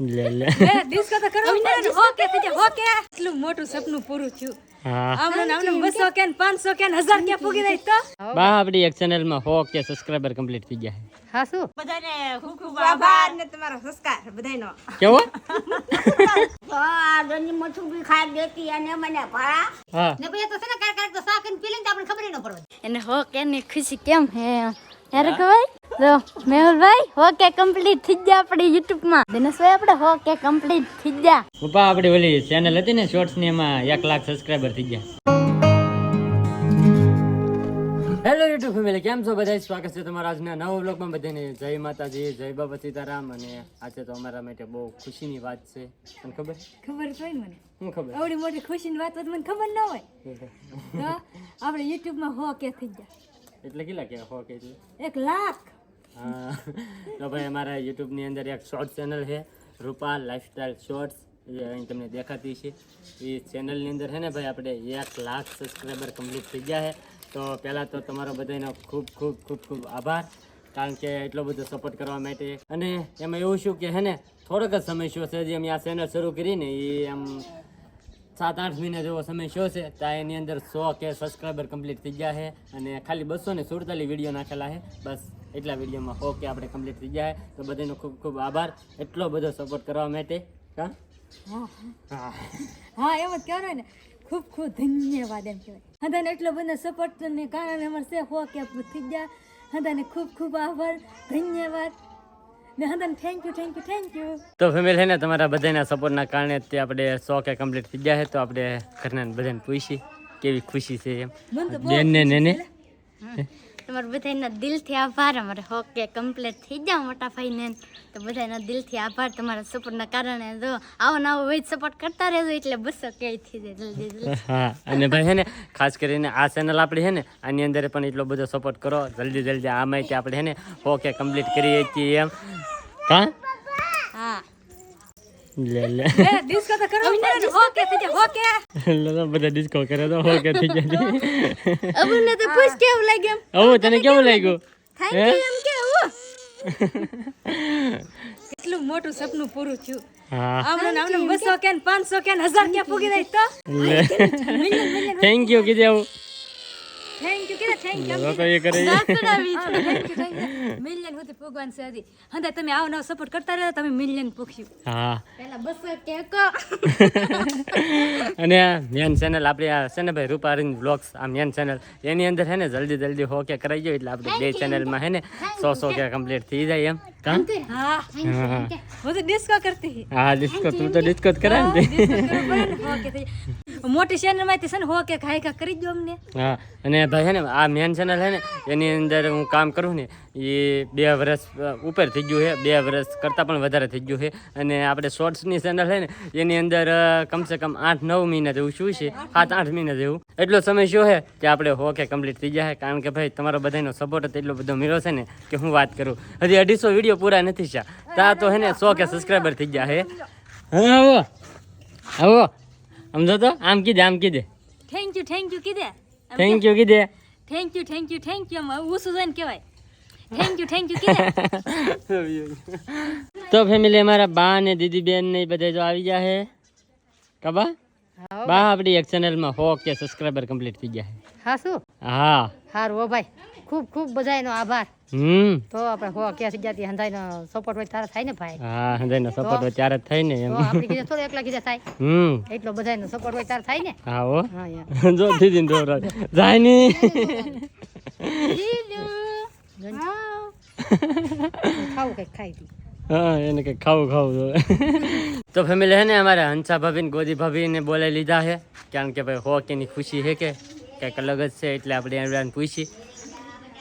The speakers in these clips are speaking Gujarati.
લે લે. ડિસ્કો તો કરવું ને. ઓકે થઈ જાય એટલું મોટું સપનું પૂરું થયું. એને હો કે ની ખુશી કેમ હે? યાર ભાઈ? જો મેહુલભાઈ હો કમ્પ્લીટ થઈ ગયા આપણી યુટ્યુબ દિનેશભાઈ આપણે હો કમ્પ્લીટ થઈ ગયા. પપ્પા આપણી ઓલી ચેનલ હતી ને શોર્ટ્સની એમાં એક લાખ સબસ્ક્રાઇબર થઈ ગયા. હેલો યુટ્યુબ ફેમિલી કેમ છો બધા સ્વાગત છે તમારા આજના નવા વ્લોગમાં બધાને. જય માતાજી જય બાબા સીતારામ. અને આજે તો અમારા માટે બહુ ખુશીની વાત છે. તને ખબર? ખબર જ મને? શું ખબર? આવડી મોટી ખુશીની વાત મને ખબર ન હોય. આપણે યુટ્યુબમાં હો કે થઈ ગયા. એટલે કેટલા કે હો કે એટલે એક લાખ. હા. તો ભાઈ અમારા યુટ્યુબની અંદર એક શોર્ટ ચેનલ છે રૂપા લાઈફસ્ટાઈલ શોર્ટ્સ જે અહીં તમને દેખાતી છે. એ ચેનલની અંદર છે ને ભાઈ આપણે એક લાખ સબસ્ક્રાઈબર કમ્પ્લીટ થઈ ગયા છે. તો પહેલાં તો તમારો બધાનો ખૂબ ખૂબ ખૂબ ખૂબ આભાર કારણ કે એટલો બધો સપોર્ટ કરવા માટે. અને એમાં એવું શું કે છે ને થોડોક જ સમય શું છે જે અમે આ ચેનલ શરૂ કરીને એ આમ સાત આઠ મહિના જેવો સમય શો છે ત્યાં એની અંદર સો કે સબસ્ક્રાઈબર કમ્પ્લીટ થઈ ગયા છે અને ખાલી બસો ને સુડતાલીસ વીડિયો નાખેલા છે. બસ એટલા વિડીયોમાં હો કે આપણે કમ્પ્લીટ થઈ ગયા છે. તો બધાનો ખૂબ ખૂબ આભાર. એટલો બધો સપોર્ટ કરવા માટે. હા? હા. હા. હા એમ જ કહેવાય ને. ખૂબ ખૂબ ધન્યવાદ એમ કહેવાય. હદાને એટલો બધો સપોર્ટ ને કારણે અમારે છે હો કે થઈ ગયા. હદાને ખૂબ ખૂબ આભાર. ધન્યવાદ. ને thank you thank you thank you તો ફેમિલી ને તમારા બધાના સપોર્ટના કારણે તે આપણે સો કે કમ્પ્લીટ થઈ ગયા છે તો આપણે ઘરના બધાને પૂછી કેવી ખુશી છે એમ. બેન ને ને તમારા બધાના દિલથી આભાર અમારે હોકે કમ્પ્લીટ થઈ ગયા મોટા ભાઈને તો બધાના દિલથી આભાર તમારા સપોર્ટના કારણે જો આવો નવો હોય સપોર્ટ કરતા રહેજો એટલે બસો ક્યાંય થઈ જાય જલ્દી જલ્દી. હા અને ભાઈ હેને ને ખાસ કરીને આ ચેનલ આપણી છે ને આની અંદર પણ એટલો બધો સપોર્ટ કરો જલ્દી જલ્દી આ માહિતી આપણે હેને ને ઓકે કમ્પ્લીટ કરી છીએ એમ. હા હા. લે લે. ડિસ્કો તો કરવું પડે ને. ઓકે થઈ જાય ઓકે લે બધા ડિસ્કો કરે તો ઓકે થઈ જાય. અબુને તો પૂછ કેવું લાગ્યું હવે તને કેવું લાગ્યું? થેન્ક યુ એમ કેવું કેટલું મોટું સપનું પૂરું થયું. હા. આમને બસો કે. પાંચસો કે હજાર કે પૂગી જાય તો. થેન્ક યુ કીધું થેન્ક યુ કે થેન્ક યુ તો એ કરે મિલિયન સુધી પૂગવાનું છે હજી હંદા તમે આવો નવો સપોર્ટ કરતા રહો તમે મિલિયન પૂગશું હા બસો કેકો અને મેન ચેનલ આપણી આ છે ને ભાઈ રૂપારીન બ્લોગ્સ આ મેન ચેનલ એની અંદર છે ને જલ્દી જલ્દી હો કે કરાઈ ગયો એટલે આપણે બે ચેનલમાં છે ને સો સો કે કમ્પ્લીટ થઈ જાય એમ કામ હા હા હું તો ડિસ્કો કરતી હા ડિસ્કો તું તો ડિસ્કો જ ને ડિસ્કો કરવું પડે ને હો કે થઈ જાય. મોટી ચેનલમાંથી છે ને હો કે ખાઈ ખા કરી દો અમને હા અને ભાઈ છે ને આ મેન ચેનલ છે ને એની અંદર હું કામ કરું ને એ બે વર્ષ ઉપર થઈ ગયું છે બે વર્ષ કરતાં પણ વધારે થઈ ગયું છે. અને આપણે શોર્ટ્સની ચેનલ છે ને એની અંદર કમસે કમ આઠ નવ મહિના જેવું શું છે? સાત આઠ મહિના જેવું. એટલો સમય શું છે કે આપણે હો કે કમ્પ્લીટ થઈ જાય કારણ કે ભાઈ તમારો બધાનો સપોર્ટ એટલો બધો મળ્યો છે ને કે હું વાત કરું. હજી અઢીસો વીડિયો પૂરા નથી થયા. તા તો હે ને સો કે સબસ્ક્રાઈબર થઈ ગયા હે. હા આવો. આવો. સમજો તો આમ કીધે આમ કીધે. થેન્ક યુ થેન્ક યુ કીધે. Thank you કીધે. Thank you thank you thank you હું શું જોઈને કહેવાય. Thank you thank you કીધે. તો ફેમિલી અમારા બા ને દીદી બેન ને બધા જો આવી ગયા હે. કબા બા? આપણી એક ચેનલમાં હો કે સબસ્ક્રાઈબર કમ્પ્લીટ થઈ ગયા હા શું? હા. હારું હો ભાઈ. ખૂબ ખૂબ બધાયનો આભાર. હમ. તો આપણે હો કે જતી હંધાઈનો સપોર્ટ હોય તારે થાય ને ભાઈ. હા હૃદયનો સપોર્ટ હોય ત્યારે થાય ને એમ. આપણે કીધું થોડો એકલા કીધા થાય. હમ. એટલો બધાયનો સપોર્ટ હોય તારે થાય ને. હા હો. હા જો દીદી ને દોરા જાય ની ખાવું કંઈક ખાઈ દી હા એને કઈ ખાવું ખાવું જોઈએ. તો ફેમિલી હે ને અમારે હંસા ભાભી ને ગોદી ભાભી ને બોલાવી લીધા છે કારણ કે ભાઈ હો કેની ખુશી છે કે કંઈક અલગ જ છે એટલે આપણે એમને પૂછી.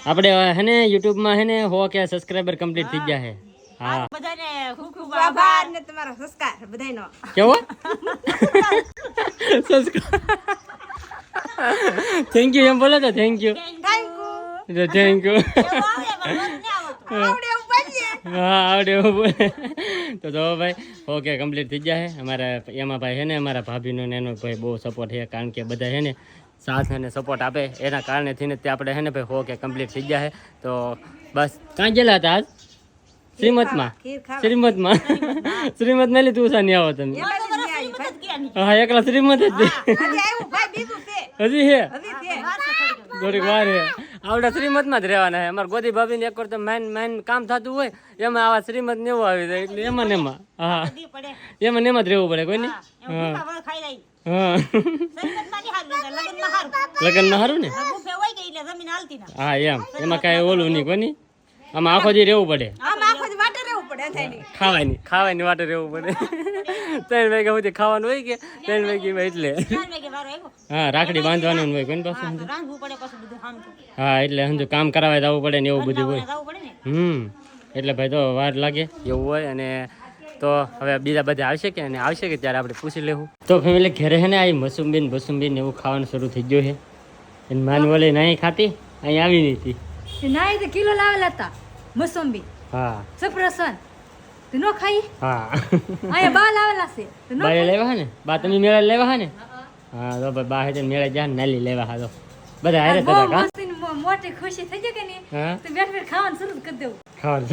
આપણે હે ને યુટ્યુબમાં હે ને હો કે સબસ્ક્રાઇબર કમ્પ્લીટ થઈ ગયા છે હા. બધાને ખૂબ ખૂબ આભાર ને તમારો સંસ્કાર બધાયનો. કેવો? થેન્ક યુ એમ બોલો તો થેન્ક યુ થેન્ક યુ આવડે એવું હા આવડે એવું બોલે તો જો ભાઈ ઓકે કમ્પ્લીટ થઈ ગયા છે અમારા એમાં ભાઈ છે ને અમારા ભાભીનો ને એનો ભાઈ બહુ સપોર્ટ છે કારણ કે બધા છે ને સાથ અને સપોર્ટ આપે. એના કારણે થઈને તે આપણે હે ને ભાઈ ઓકે કમ્પ્લીટ થઈ ગયા છે તો બસ ક્યાં ગયેલા હતા આજ? શ્રીમતમાં? શ્રીમતમાં? શ્રીમત મેલી તું સાની આવો તમે. હા એકલા શ્રીમત જ હજી આવ્યું. ભાઈ બીજું છે હજી હે? હજી છે થોડીક વાર હે. આવડા શ્રીમતમાં જ રહેવાના હે. અમારા ગોદી ભાભીને એક વાર તો માઇન માઇન કામ થતું હોય એમાં આવા શ્રીમત ને એવું આવી જાય. એટલે એમાં ને એમાં. હા. એમાં ને એમાં જ રહેવું પડે કોઈ નહીં? હા ખાઈ જાય. હા. લગન નહીં હારું ને? ગુફે હોય કે એટલે જમીન હાલતી ના હા એમ. એમાં કાંઈ ઓલું નહીં કોની? આમાં આખો દી રહેવું પડે. આમ આખો દી વાટે રહેવું પડે અંધારી ખાવાની ખાવાની વાટે રહેવું પડે. ત્રણ વાગ્યા સુધી ખાવાનું હોય કે? ત્રણ વાગ્યા એટલે. વાગે વારો આવ્યો હા રાખડી બાંધવાનું હોય કોઈને પાછું. હા એટલે સમજો કામ કરાવવા જવું પડે ને એવું બધું હોય. જવું હમ. એટલે ભાઈ તો વાર લાગે એવું હોય અને તો હવે બીજા બધા આવશે કે અને આવશે કે ત્યારે આપણે પૂછી લેવું? તો ફેમિલી ઘરે છે ને આ મસુંબીન બસુંબીન એવું ખાવાનું શરૂ થઈ ગયું છે. એને માનવલે નહીં ખાતી અહીં આવી નહીં હતી. ના તો કિલો લાવેલા હતા મસુંબી. હા. સફરસન તું નો ખાઈ? હા. અહીંયા બા લાવેલા છે. બા લેવા ને? બા તમે મેળા લેવા ને? હા તો બા હે મેળા જા નાલી લેવા હા તો બધા હારે કા? મોટી ખુશી થઈ જાય કે નહીં? તો બેઠ બેઠ ખાવાનું શરૂ કરી દેવું. ખાવાનું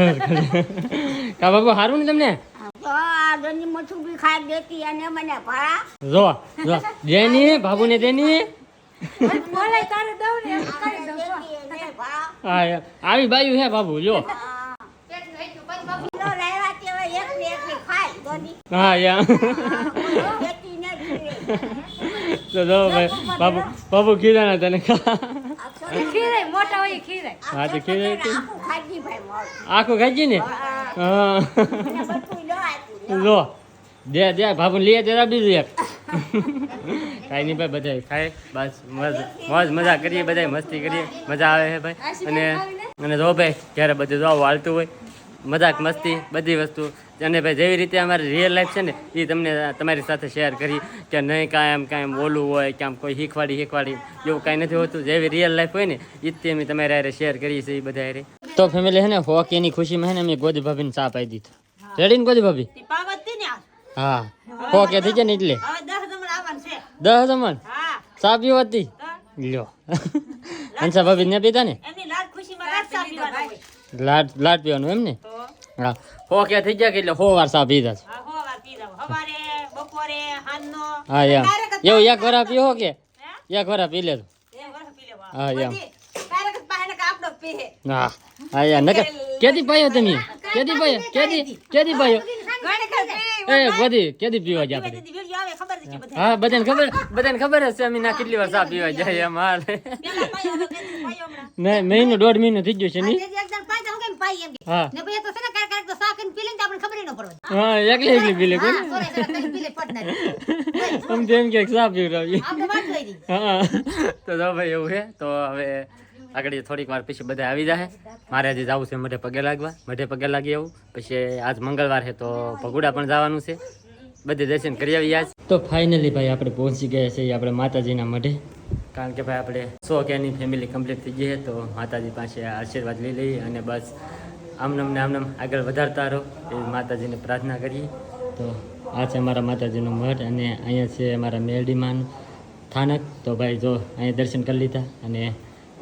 કા બાબુ સારું ને તમને? જો જો. જેની ને આવી બાજુ હે બાબુ જો. હા. યા. તો જો ભાઈ બાબુ બાબુ કીધા તને ખા એ ખીરાય મોટા હોય એ ખીરાય. હા તો આખું ખાઈ ને? હા. લો. જો દે દે બાબુ લઈએ જરા બીજું એક. કાંઈ નહીં ભાઈ બધા ખાય. બસ મોજ મોજ મજા કરીએ બધા મસ્તી કરીએ. મજા આવે છે ભાઈ. અને અને જો ભાઈ જ્યારે બધું જો હાલતું હોય મજાક મસ્તી બધી વસ્તુ. અને ભાઈ જેવી રીતે અમારી રિયલ લાઈફ છે ને એ તમને તમારી સાથે શેર કરી કે નહીં કાંઈ એમ કાંઈ બોલવું ઓલું હોય કે આમ કોઈ શીખવાડી શીખવાડી એવું કાંઈ નથી હોતું. જેવી રિયલ લાઈફ હોય ને એ જ તે અમે તમારી હારે શેર કરીએ છીએ એ બધા હારે. તો ફેમિલી છે ને હોક એની ખુશીમાં છે ને અમે ગોદી ભાભીને ચા પાઈ દીધો. રેડી ને ગોદી ભાભી. હા. હોક એ થઈ જાય ને એટલે? દસ જમણ છે. હા. ચા પીવો હતી? લ્યો. હંસા ભાભી ને પીતા ને? લાડ લાડ પીવાનું એમ ને? હા. હો ક્યાં થઈ ગયા કે એટલે હો વાર ચા પીધા છે. હા હો વાર પી જાવ સવારે બપોરે સાંજનો હા એમ એવું એક વાર પીવો કે? એક વાર પી લેજો એ વરસ પી લેવા હા એમ તારે પાસે ને આપણો પીહે. હા હા યાર નકર કેદી પાયો તમે? કેદી પાયો? કેદી કેદી પાયો? ઘણી ખર પી એ ગોદી કેદી પીવા ગયા આપણે બધી વીડિયો આવે ખબર છે બધા હા બધાને ખબર બધાને ખબર જ છે અમે ના કેટલી વાર ચા પીવા જાય એમ હાલ. પેલા પાયો હવે કેદી પાયો હમણાં. નહીં મહિનો દોઢ મહિનો થઈ ગયો છે નહીં પાઈ એમ હા. ને પછી તો છે ને કાંઈક કાંઈક તો શાક એને પી લઈને તો ખબર ન પડે. હા એકલી એકલી પી લે સોરે સોરે કરીને પી લે પટ આમ તેમ કે ચા પીવડાવી આપણે વાત થઈ ગઈ. હા. તો જો ભાઈ એવું છે તો હવે આગળ થોડીક વાર પછી બધા આવી જાય મારે આજે જવું છે મઢે પગે લાગવા. મઢે પગે લાગી આવું. પછી આજ મંગળવાર છે તો ભગુડા પણ જવાનું છે. બધે દર્શન કરી આવી આજ. તો ફાઇનલી ભાઈ આપણે પહોંચી ગયા છીએ આપણે માતાજીના મઢે. કારણ કે ભાઈ આપણે સો કેની ફેમિલી કમ્પ્લીટ થઈ જઈએ તો માતાજી પાસે આશીર્વાદ લઈ લઈએ અને બસ આમનમ ને આમનમ આગળ વધારતા રહો એ માતાજીને પ્રાર્થના કરીએ. તો આ છે અમારા માતાજીનો મઠ અને અહીંયા છે અમારા મેરડીમાન સ્થાનક તો ભાઈ જો અહીંયા દર્શન કરી લીધા અને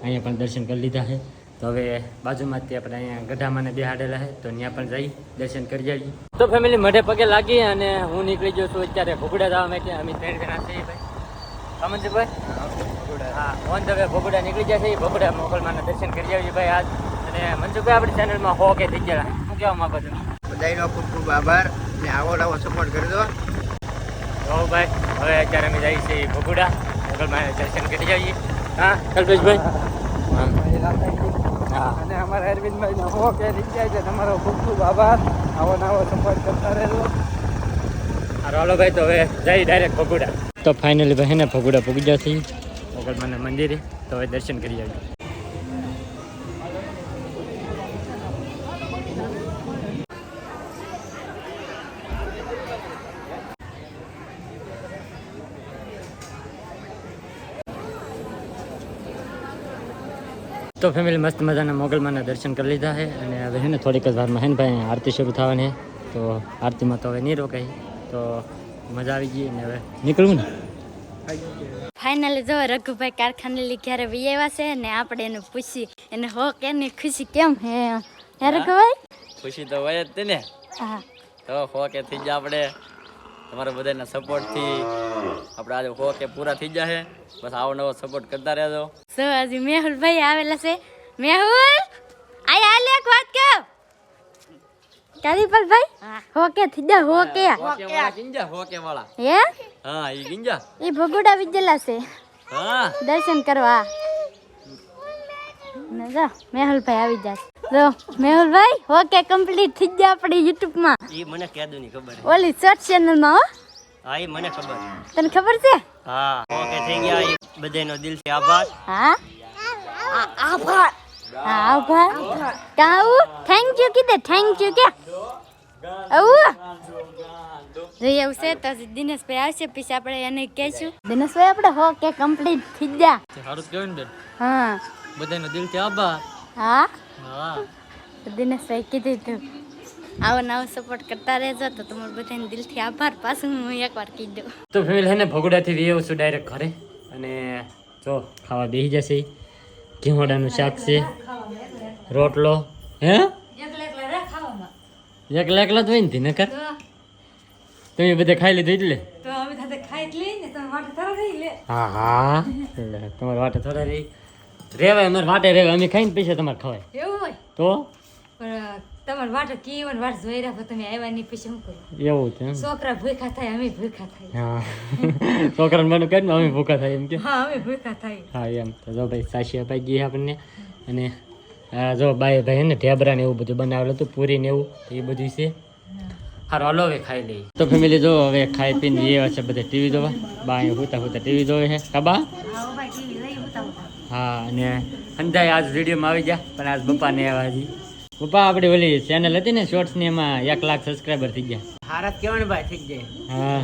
અહીંયા પણ દર્શન કરી લીધા છે. તો હવે બાજુમાંથી આપણે અહીંયા ગઢામાં બેહાડેલા છે, તો ત્યાં પણ જઈ દર્શન કરી આવીએ. તો ફેમિલી મઢે પગે લાગી અને હું નીકળી ગયો છું અત્યારે ભોગુડા જવા માટે. અમે ત્રણ જણા છીએ ભાઈ. અમનજીભાઈ? હા ઓન ધ વે ભગુડા નીકળી જશે છે. ભોગુડા મોગલમાના દર્શન કરી આવીએ ભાઈ આજ. અને મનસુખભાઈ આપણી ચેનલમાં હો કે થઈ ગયા શું કહેવા માંગો છો? બધાનો ખૂબ ખૂબ આભાર. ને આવો નવો સપોર્ટ કરજો હો ભાઈ હવે અત્યારે અમે જઈએ છીએ ભોગુડા. મોગલમાના દર્શન કરી આવીએ હા કલ્પેશભાઈ? હા. અને અમારા અરવિંદભાઈનો હો કે રીચાય છે તમારો ખૂબ ખૂબ આભાર. આવો નવો સપોર્ટ કરતા રહેજો. હાલો ભાઈ તો હવે જઈ ડાયરેક્ટ ભગુડા. તો ફાઇનલી ભાઈ ને ભગુડા પૂગી ગયા છીએ મોગલમાના મંદિરે તો હવે દર્શન કરી આવીએ. તો ફેમિલી મસ્ત મજાના મોગલમાના દર્શન કરી લીધા છે અને હવે છે ને થોડીક જ વારમાં હે આરતી શરૂ થવાની તો આરતીમાં તો હવે નહીં રોકાય. તો મજા આવી ગઈ ને હવે નીકળવું ને? ફાઇનલી જો રઘુભાઈ કારખાને લઈ ઘરે વી આવ્યા છે ને આપણે એને પૂછી એને હો કે એની ખુશી કેમ હે? હે રઘુભાઈ? ખુશી તો હોય જ તે ને. હા. તો હો કે થઈ ગયા આપણે. તમારા બધાના સપોર્ટથી આપણે આજે હો કે પૂરા થઈ જશે બસ આવો નવો સપોર્ટ કરતા રહેજો. સો હજી મેહુલ ભાઈ આવેલા છે. મેહુલ આય હાલ એક વાત કહું. કારીપલ ભાઈ? હોકે થઈ જા હો કે વાળા ગિંજા હોકે વાળા હે? હા ઈ ગિંજા. ઈ ભગુડા વિજેલા છે. હા. દર્શન કરવા. ને મેહુલ મેહુલભાઈ આવી જાશે જો મેહુલભાઈ ઓકે કમ્પ્લીટ થઈ ગયા આપણી YouTube માં ઈ મને કહેતું નહીં ખબર ઓલી શોર્ટ ચેનલમાં હો. હા ઈ મને ખબર તને ખબર છે? હા હોકે થઈ ગયા. બધાનો દિલથી આભાર. હા? આભાર. આભાર. કાઉ? થેન્ક યુ કીધે થેન્ક યુ કે. આવું જોઈએ છે તો દિનેશભાઈ આવશે પછી આપણે એને કહેશું. દિનેશભાઈ આપણે હો કે કમ્પ્લીટ થઈ ગયા સારું કહેવાય ને બેન. હા. બધાનો દિલથી આભાર. હા? હા. દિનેશભાઈ કીધું તું આવો નવો સપોર્ટ કરતા રહેજો તો તમારું બધાને દિલથી આભાર. પાછું હું એકવાર કહી દઉં. તો ફેમિલી હે ને ભગોડાથી વી આવશું ડાયરેક્ટ ઘરે. અને જો ખાવા બેસી જશે. ઘીહોડાનું શાક છે. રોટલો હે? એકલા એકલા તો હોય ને ધીને કર તમે બધા ખાઈ લીધું એટલે? હા હા. તમારે વાટે થોડા રહી. રેવાય અમારે વાટે રેવાય. અમે ખાઈને પૈસા તમારે ખવાય. એવું હોય? તો? તમારે વાટે કેવન વાટ જોઈ રાખો તમે આવ્યા નહીં પછી શું કરો એવું છે છોકરા ભૂખા થાય અમે ભૂખા થાય. હા. છોકરાને મને કહે અમે ભૂખા થાય એમ કે. હા અમે ભૂખા થાય. હા એમ તો જો ભાઈ સાસી અપાઈ ગઈ આપણને. અને આ જો બાય ભાઈ હે ને ઢેબરા ને એવું બધું બનાવેલું હતું પૂરી ને એવું એ બધું છે. હારો હાલો હવે ખાઈ લઈએ. તો ફેમિલી જો હવે ખાઈ પીને એ છે બધા ટીવી જોવા. બા અહીંયા હોતા હોતા ટીવી જોવે છે. કાબા હા અને સંધાય આજ વિડીયોમાં આવી ગયા પણ આજ બપ્પાને આવ્યા હજી. પપ્પા આપણી ઓલી ચેનલ હતી ને શોર્ટ્સની એમાં એક લાખ સબસ્ક્રાઈબર થઈ ગયા. હારા ભાઈ થઈ જાય હા.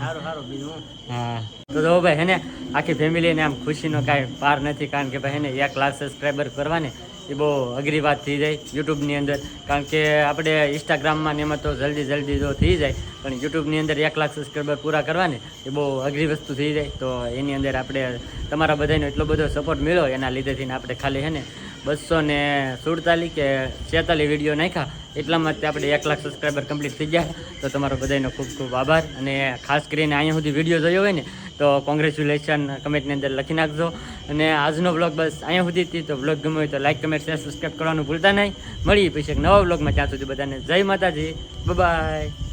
સારું સારું બીજું હા. તો જો ભાઈ હેને આખી ફેમિલીને આમ ખુશીનો કાંઈ પાર નથી કારણ કે ભાઈ હેને એક લાખ સબસ્ક્રાઈબર કરવાને એ બહુ અઘરી વાત થઈ જાય યુટ્યુબની અંદર. કારણ કે આપણે ઇન્સ્ટાગ્રામમાં ને એમાં તો જલ્દી જલ્દી જો થઈ જાય. પણ યુટ્યુબની અંદર એક લાખ સબસ્ક્રાઈબર પૂરા કરવાને એ બહુ અઘરી વસ્તુ થઈ જાય. તો એની અંદર આપણે તમારા બધાનો એટલો બધો સપોર્ટ મળ્યો એના લીધેથી આપણે ખાલી હે ને બસો ને સુડતાલીસ કે છેતાલીસ વીડિયો નાખ્યા. એટલામાં જ આપણે એક લાખ સબસ્ક્રાઈબર કમ્પ્લીટ થઈ ગયા. તો તમારો બધાનો ખૂબ ખૂબ આભાર. અને ખાસ કરીને અહીંયા સુધી વીડિયો જોયો હોય ને, તો કોંગ્રેચ્યુલેશન કમેન્ટની અંદર લખી નાખજો. અને આજનો બ્લોગ બસ અહીંયા સુધી તો બ્લોગ ગમ્યો હોય તો લાઇક કમેન્ટ શેર સબસ્ક્રાઈબ કરવાનું ભૂલતા નહીં. મળીએ પછી એક નવા બ્લોગમાં ત્યાં સુધી બધાને જય માતાજી. બાય